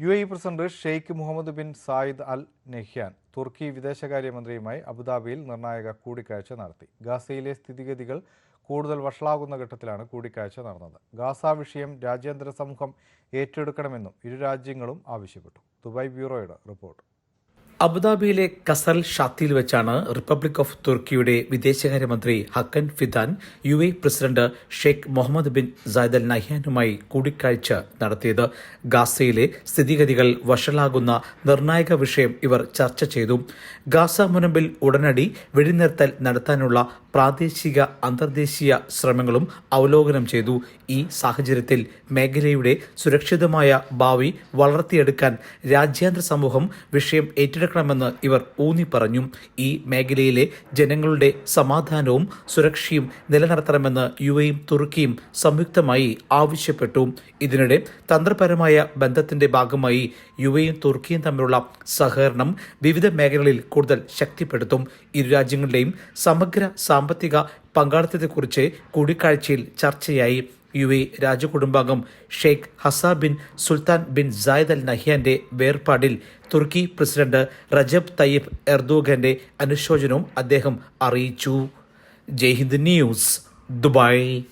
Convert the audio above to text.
U A E president Sheikh Mohammed bin Zayed Al Nahyan തുർക്കി വിദേശകാര്യമന്ത്രിയുമായി അബുദാബിയിൽ നിർണായക കൂടിക്കാഴ്ച നടത്തി. ഗാസയിലെ സ്ഥിതിഗതികൾ കൂടുതൽ വഷളാകുന്ന ഘട്ടത്തിലാണ് കൂടിക്കാഴ്ച നടന്നത്. ഗാസ വിഷയം രാജ്യാന്തര സമൂഹം ഏറ്റെടുക്കണമെന്നും ഇരു രാജ്യങ്ങളും ആവശ്യപ്പെട്ടു. ദുബായ് ബ്യൂറോയുടെ റിപ്പോർട്ട്. അബുദാബിയിലെ കസൽ ഷാത്തിയിൽ വെച്ചാണ് റിപ്പബ്ലിക് ഓഫ് തുർക്കിയുടെ വിദേശകാര്യമന്ത്രി Hakan Fidan U A president Sheikh Mohammed bin Zayed Al നഹ്യാനുമായി കൂടിക്കാഴ്ച നടത്തിയത്. ഗാസയിലെ സ്ഥിതിഗതികൾ വഷളാകുന്ന നിർണായക വിഷയം ഇവർ ചർച്ച ചെയ്തു. ഗാസ മുനമ്പിൽ ഉടനടി വെടിനിർത്തൽ നടത്താനുള്ള പ്രാദേശിക അന്തർദേശീയ ശ്രമങ്ങളും അവലോകനം ചെയ്തു. ഈ സാഹചര്യത്തിൽ മേഖലയുടെ സുരക്ഷിതമായ ഭാവി വളർത്തിയെടുക്കാൻ രാജ്യാന്തര സമൂഹം വിഷയം ഏറ്റെടുക്കണമെന്ന് ഇവർ ഊന്നി പറഞ്ഞു ഈ മേഖലയിലെ ജനങ്ങളുടെ സമാധാനവും സുരക്ഷയും നിലനിർത്തണമെന്ന് യു എയും തുർക്കിയും സംയുക്തമായി ആവശ്യപ്പെട്ടു. ഇതിനിടെ തന്ത്രപരമായ ബന്ധത്തിന്റെ ഭാഗമായി യു എയും തുർക്കിയും തമ്മിലുള്ള സഹകരണം വിവിധ മേഖലകളിൽ കൂടുതൽ ശക്തിപ്പെടുത്തും. ഇരു രാജ്യങ്ങളുടെയും സമഗ്ര സാമ്പത്തിക പങ്കാളിത്തത്തെക്കുറിച്ച് കൂടിക്കാഴ്ചയിൽ ചർച്ചയായി. U A രാജകുടുംബാംഗം Sheikh Hazza bin Sultan bin Zayed Al നഹ്യാന്റെ വേർപാടിൽ തുർക്കി പ്രസിഡന്റ് റജബ് തയ്യബ് എർദോഗന്റെ അനുശോചനവും അദ്ദേഹം അറിയിച്ചു. Jaihind news Dubai.